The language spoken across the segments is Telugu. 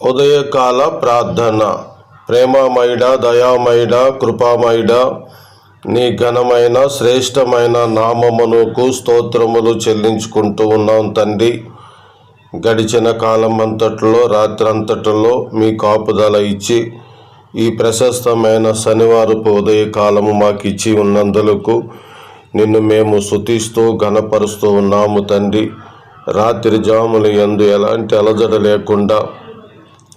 ఉదయకాల ప్రార్థన. ప్రేమమైడ దయామైడ కృపామైడ నీ ఘనమైన శ్రేష్టమైన నామమునకు స్తోత్రములు చెల్లించుకుంటూ ఉన్నాం తండ్రి. గడిచిన కాలం అంతట్లో రాత్రంతటిలో మీ కాపుదల ఇచ్చి ఈ ప్రశస్తమైన శనివారపు ఉదయకాలము మాకు ఇచ్చి ఉన్నందులకు నిన్ను మేము శుతిస్తూ ఘనపరుస్తూ ఉన్నాము తండ్రి. రాత్రి జాములు ఎందు ఎలాంటి అలజడ లేకుండా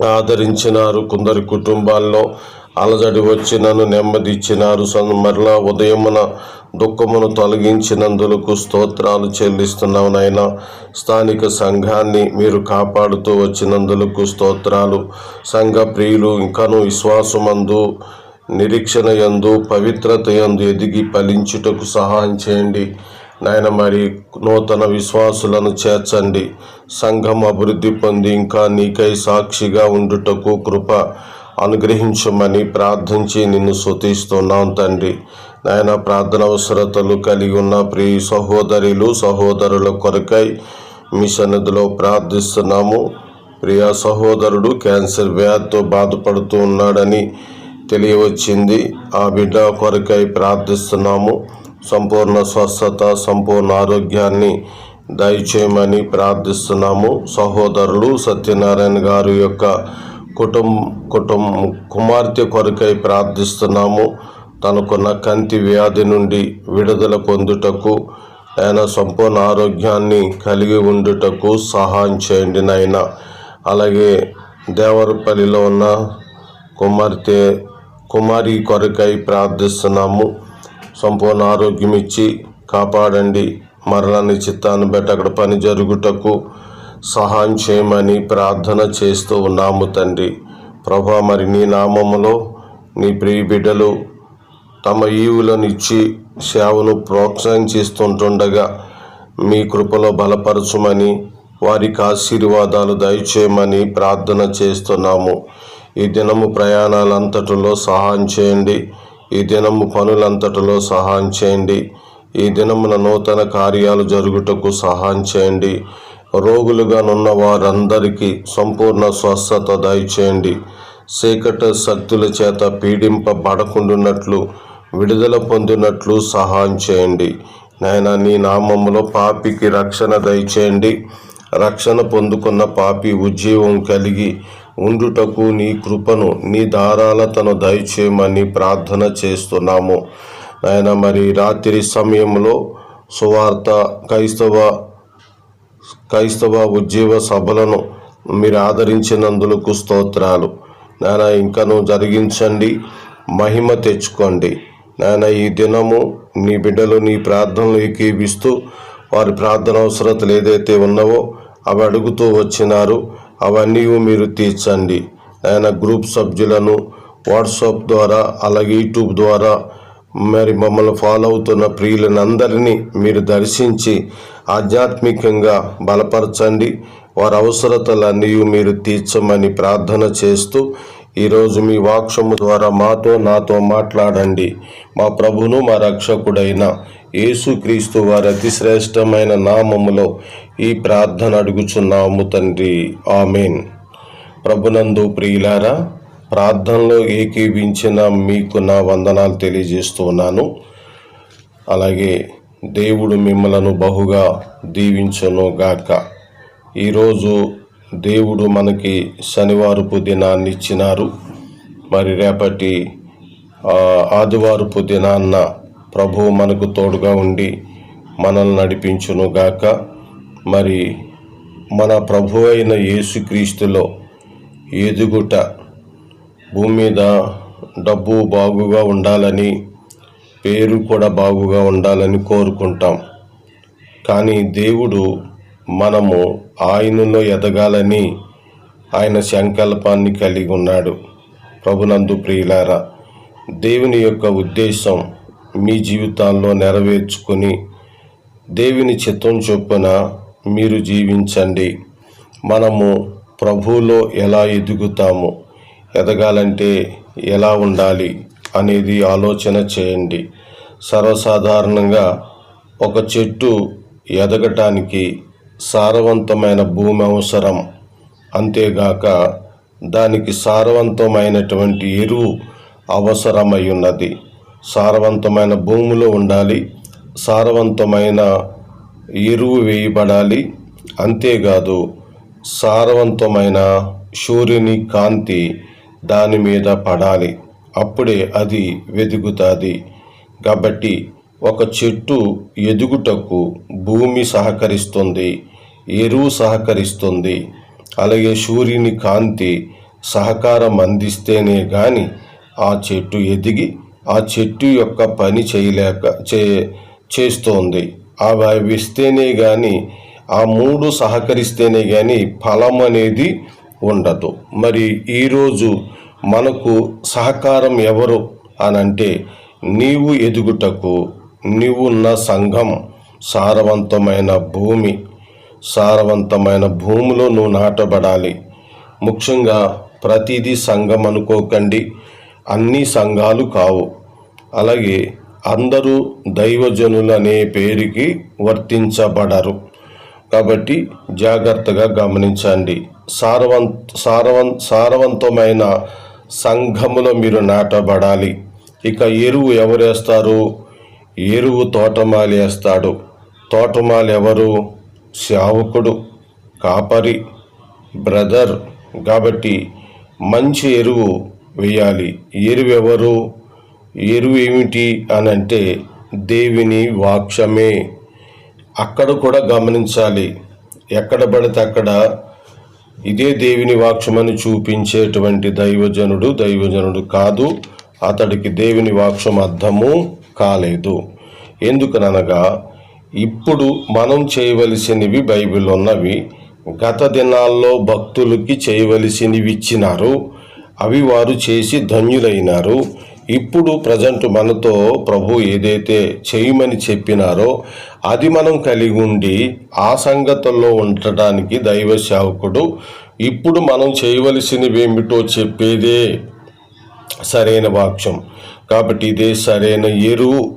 ఆదరించినారు. కొందరి కుటుంబాల్లో అలజడి వచ్చి నన్ను సన్ మరలా ఉదయమున దుఃఖమును తొలగించినందులకు స్తోత్రాలు చెల్లిస్తున్నాం నాయన. స్థానిక సంఘాన్ని మీరు కాపాడుతూ వచ్చినందులకు స్తోత్రాలు. సంఘ ప్రియులు ఇంకను విశ్వాసమందు నిరీక్షణ యందు పవిత్రత యందు ఎదిగి ఫలించుటకు సహాయం చేయండి. నాయన మరి నూతన విశ్వాసులను చేర్చండి. సంఘం అభివృద్ధి పొంది ఇంకా నీకై సాక్షిగా ఉండుటకు కృప అనుగ్రహించమని ప్రార్థించి నిన్ను స్తుతిస్తున్నాం తండ్రి. నాయన ప్రార్థన అవసరతలు కలిగి ఉన్న ప్రియ సహోదరులు సహోదరుల కొరకై మీ సన్నిధిలో ప్రార్థిస్తున్నాము. ప్రియ సహోదరుడు క్యాన్సర్ వ్యాధితో బాధపడుతూ ఉన్నాడని తెలియవచ్చింది. ఆ బిడ్డ కొరకై ప్రార్థిస్తున్నాము. సంపూర్ణ స్వస్థత సంపూర్ణ ఆరోగ్యాన్ని దయచేయమని ప్రార్థిస్తున్నాము. సహోదరులు సత్యనారాయణ గారి యొక్క కుటుంబ కుటుంబ కుమార్తె కొరకై ప్రార్థిస్తున్నాము. తనకున్న కంటి వ్యాధి నుండి విడుదల పొందుటకు ఆయన సంపూర్ణ ఆరోగ్యాన్ని కలిగి ఉండుటకు సహాయం చేయండి నాయన. అలాగే దేవరపల్లిలో ఉన్న కుమార్తె కుమారి కొరకై ప్రార్థిస్తున్నాము. సంపూర్ణ ఆరోగ్యం ఇచ్చి కాపాడండి. మరణాన్ని చిత్తాన్ని బట్టి అక్కడ పని జరుగుటకు సహాయం చేయమని ప్రార్థన చేస్తూ ఉన్నాము తండ్రి. ప్రభా మరి నీ నామములో నీ ప్రియ బిడ్డలు తమ ఈవులను ఇచ్చి సేవను ప్రోత్సహించిస్తుంటుండగా మీ కృపలో బలపరచుమని వారికి ఆశీర్వాదాలు దయచేయమని ప్రార్థన చేస్తున్నాము. ఈ దినము ప్రయాణాలంతటిలో సహాయం చేయండి. ఈ దినము పనులంతటిలో సహాయం చేయండి. ఈ దినమున నూతన కార్యాలు జరుగుటకు సహాయం చేయండి. రోగులుగానున్న వారందరికీ సంపూర్ణ స్వస్థత దయచేయండి. చీకట శక్తుల చేత పీడింపబడకుండున్నట్లు విడుదల పొందినట్లు సహాయం చేయండి. నాయన నీ నామములో పాపికి రక్షణ దయచేయండి. రక్షణ పొందుకున్న పాపి ఉజ్జీవం కలిగి ఉండుటకు నీ కృపను నీ దారాలతను దయచేయమని ప్రార్థన చేస్తున్నాము. ఆయన మరి రాత్రి సమయంలో సువార్త క్రైస్తవ క్రైస్తవ ఉజ్జీవ సభలను మీరు ఆదరించినందులకు స్తోత్రాలు. నాయన ఇంకను జరిగించండి మహిమ తెచ్చుకోండి. నాయన ఈ దినము నీ బిడ్డలు నీ ప్రార్థనలు ఏకీవిస్తూ వారి ప్రార్థన అవసరతలు ఏదైతే ఉన్నావో అవి అడుగుతూ వచ్చినారు. అవన్నీ మీరు తీర్చండి. ఆయన గ్రూప్ సభ్యులను వాట్సాప్ ద్వారా అలాగే యూట్యూబ్ ద్వారా మరి మమ్మల్ని ఫాలో అవుతున్న ప్రియులనందరినీ మీరు దర్శించి ఆధ్యాత్మికంగా బలపరచండి. వారి అవసరతలన్నీ మీరు తీర్చమని ప్రార్థన చేస్తూ ఈరోజు మీ వాక్షము ద్వారా మాతో నాతో మాట్లాడండి. మా ప్రభును మా రక్షకుడైన యేసుక్రీస్తు వారి అతి శ్రేష్టమైన నామములో ఈ ప్రార్థన అడుగుచున్నాము తండ్రి. ఆమెన్. ప్రభునందు ప్రియులారా ప్రార్థనలో ఏకీవించిన మీకు నా వందనాలు తెలియజేస్తున్నాను అలాగే దేవుడు మిమ్మలను బహుగా దీవించును గాక ఈరోజు దేవుడు మనకి శనివారపు దినాన్ని ఇచ్చినారు. మరి రేపటి ఆదివారపు దినాన్న ప్రభువు మనకు తోడుగా ఉండి మనల్ని నడిపించును గాక. మరి మన ప్రభు అయిన యేసుక్రీస్తులో ఎదుగుట భూమి మీద డబ్బు బాగుగా ఉండాలని పేరు కూడా బాగుగా ఉండాలని కోరుకుంటాం. కానీ దేవుడు మనము ఆయనలో ఎదగాలని ఆయన సంకల్పాన్ని కలిగి ఉన్నాడు. ప్రభునందు ప్రియులారా దేవుని యొక్క ఉద్దేశం మీ జీవితాల్లో నెరవేర్చుకొని దేవుని చిత్తం చొప్పున మీరు జీవించండి. మనము ప్రభువులో ఎలా ఎదుగుతాము ఎదగాలంటే ఎలా ఉండాలి అనేది ఆలోచన చేయండి. సర్వసాధారణంగా ఒక చెట్టు ఎదగటానికి సారవంతమైన భూమి అవసరం. అంతేగాక దానికి సారవంతమైనటువంటి ఎరువు అవసరమై ఉన్నది సారవంతమైన భూమిలో ఉండాలి. సారవంతమైన ఎరువు వేయబడాలి. అంతేకాదు సారవంతమైన సూర్యుని కాంతి దాని మీద పడాలి. అప్పుడే అది వెదుగుతుంది. కాబట్టి ఒక చెట్టు ఎదుగుటకు భూమి సహకరిస్తుంది. ఎరువు సహకరిస్తుంది. అలాగే సూర్యుని కాంతి సహకారం అందిస్తేనే కానీ ఆ చెట్టు ఎదిగి ఆ చెట్టు యొక్క పని చేయలేక చే చేస్తోంది. అవి ఇస్తేనే కానీ ఆ మూడు సహకరిస్తేనే కానీ ఫలం అనేది ఉండదు. మరి ఈరోజు మనకు సహకారం ఎవరు అని అంటే నీవు ఎదుగుటకు నీవున్న సంఘం సారవంతమైన భూమి సారవంతమైన భూమిలో నువ్వు నాటబడాలి. ముఖ్యంగా ప్రతిదీ సంఘం అనుకోకండి. అన్ని సంఘాలు కావు. అలాగే అందరూ దైవజనులు అనే పేరుకి వర్తించబడరు. కాబట్టి జాగ్రత్తగా గమనించండి. సారవంత సారవం సారవంతమైన సంఘములో మీరు నాటబడాలి. ఇక ఎరువు ఎవరు వేస్తారు ఎరువు తోటమాలి వేస్తాడు. తోటమాలు ఎవరు? సేవకుడు కాపరి బ్రదర్ కాబట్టి మంచి ఎరువు వేయాలి. ఎరువు ఎవరు ఎరువు ఏమిటి అని అంటే దేవుని వాక్షమే అక్కడ కూడా గమనించాలి. ఎక్కడ పడితే అక్కడ ఇదే దేవుని వాక్షమని చూపించేటువంటి దైవజనుడు దైవజనుడు కాదు. అతడికి దేవుని వాక్షం అర్థము కాలేదు. ఎందుకనగా ఇప్పుడు మనం చేయవలసినవి బైబిల్ ఉన్నవి గత దినాల్లో భక్తులకి చేయవలసినవి ఇచ్చినారు అవి వారు చేసి ధన్యులైనారు. ఇప్పుడు ప్రజెంట్ మనతో ప్రభు ఏదైతే చేయమని చెప్పినారో అది మనం కలిగి ఉండి ఆ సంగతుల్లో ఉండటానికి దైవ సేవకుడు ఇప్పుడు మనం చేయవలసినవి ఏమిటో చెప్పేదే సరైన వాక్యం. కాబట్టి ఇదే సరైన ఎరువు.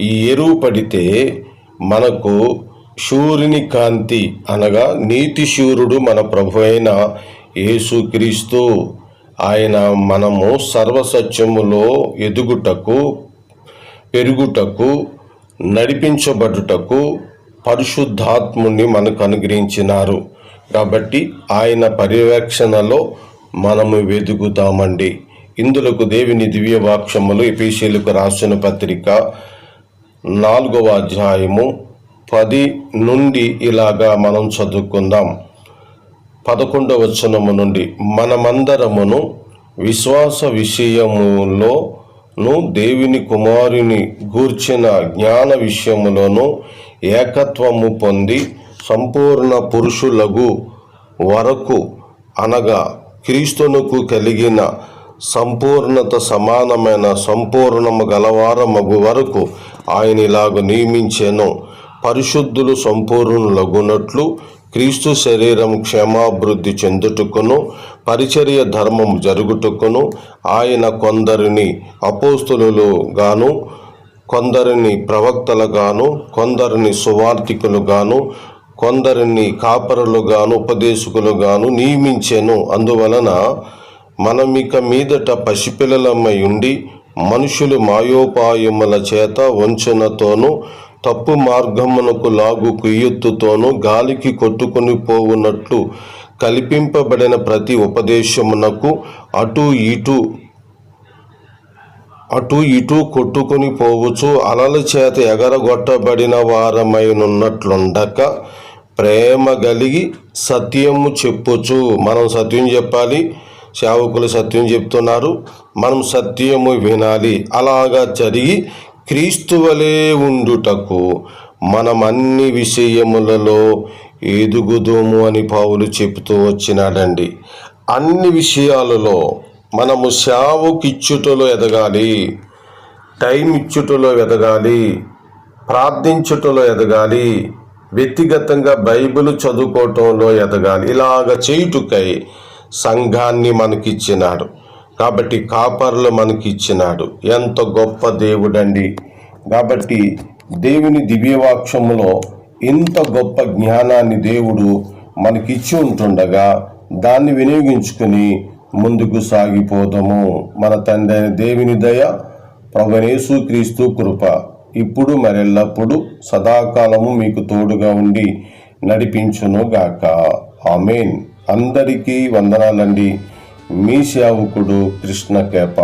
ఈ ఎరువు పడితే మనకు సూర్యుని కాంతి అనగా నీతి శూరుడు మన ప్రభు అయిన యేసుక్రీస్తు ఆయన మనము సర్వసత్యములో ఎదుగుటకు పెరుగుటకు నడిపించబడుటకు పరిశుద్ధాత్ముని మనకు అనుగ్రహించినారు. కాబట్టి ఆయన పర్యవేక్షణలో మనము వెతుకుతామండి ఇందులకు దేవుని దివ్య వాక్యములు రాసిన పత్రిక నాలుగవ అధ్యాయము పది నుండి ఇలాగా మనం చదువుకుందాం. పదకొండవ వచనము నుండి మనమందరమును విశ్వాస విషయములోను దేవుని కుమారుని గూర్చిన జ్ఞాన విషయములోను ఏకత్వము పొంది సంపూర్ణ పురుషులగు వరకు అనగా క్రీస్తునకు కలిగిన సంపూర్ణత సమానమైన సంపూర్ణము గలవారమగు వరకు ఆయన ఇలాగ నియమించాను. పరిశుద్ధులు సంపూర్ణులగునట్లు క్రీస్తు శరీరం క్షేమాభివృద్ధి చెందుటకును పరిచర్య ధర్మం జరుగుటకును ఆయన కొందరిని అపోస్తులు గాను కొందరిని ప్రవక్తలుగాను కొందరిని సువార్థికులుగాను కొందరిని కాపరులుగాను ఉపదేశకులుగాను నియమించాను. అందువలన మనమిక మీదట పసిపిల్లలమ్మై ఉండి మనుషులు మాయోపాయముల చేత వంచనతోనూ తప్పు మార్గమునకు లాగు కుయ్యెత్తుతోనూ గాలికి కొట్టుకుని పోవునట్లు కల్పింపబడిన ప్రతి ఉపదేశమునకు అటు ఇటు అటు ఇటు కొట్టుకుని పోవచ్చు అలల చేత ఎగరగొట్టబడిన వారమైనున్నట్లుండక ప్రేమ కలిగి సత్యము చెప్పుచు. మనం సత్యం చెప్పాలి సేవకులు సత్యం చెప్తున్నారు. మనం సత్యము వినాలి. అలాగా జరిగి క్రీస్తువలే ఉండుటకు మనం అన్ని విషయములలో ఎదుగుదోము అని పావులు చెబుతూ వచ్చినాడండి. అన్ని విషయాలలో మనము సేవకిచ్చుటలో ఎదగాలి. టైం ఇచ్చుటలో ఎదగాలి. ప్రార్థించుటలో ఎదగాలి. వ్యక్తిగతంగా బైబిల్ చదువుకోవటంలో ఎదగాలి. ఇలాగ చేయుటకై సంఘాన్ని మనకిచ్చినాడు. కాబట్టి కాపర్లు మనకిచ్చినాడు. ఎంత గొప్ప దేవుడండి. కాబట్టి దేవుని దివ్యవాక్యములో ఇంత గొప్ప జ్ఞానాన్ని దేవుడు మనకిచ్చి ఉంటుండగా దాన్ని వినియోగించుకుని ముందుకు సాగిపోదాము. మన తండ్రి అయిన దేవుని దయ ప్రభనేసు క్రీస్తు కృప ఇప్పుడు మరెల్లప్పుడు సదాకాలము మీకు తోడుగా ఉండి నడిపించును గాక ఆమెన్. అందరికీ వందనాలండి. మీ సేవకుడు కృష్ణ కేప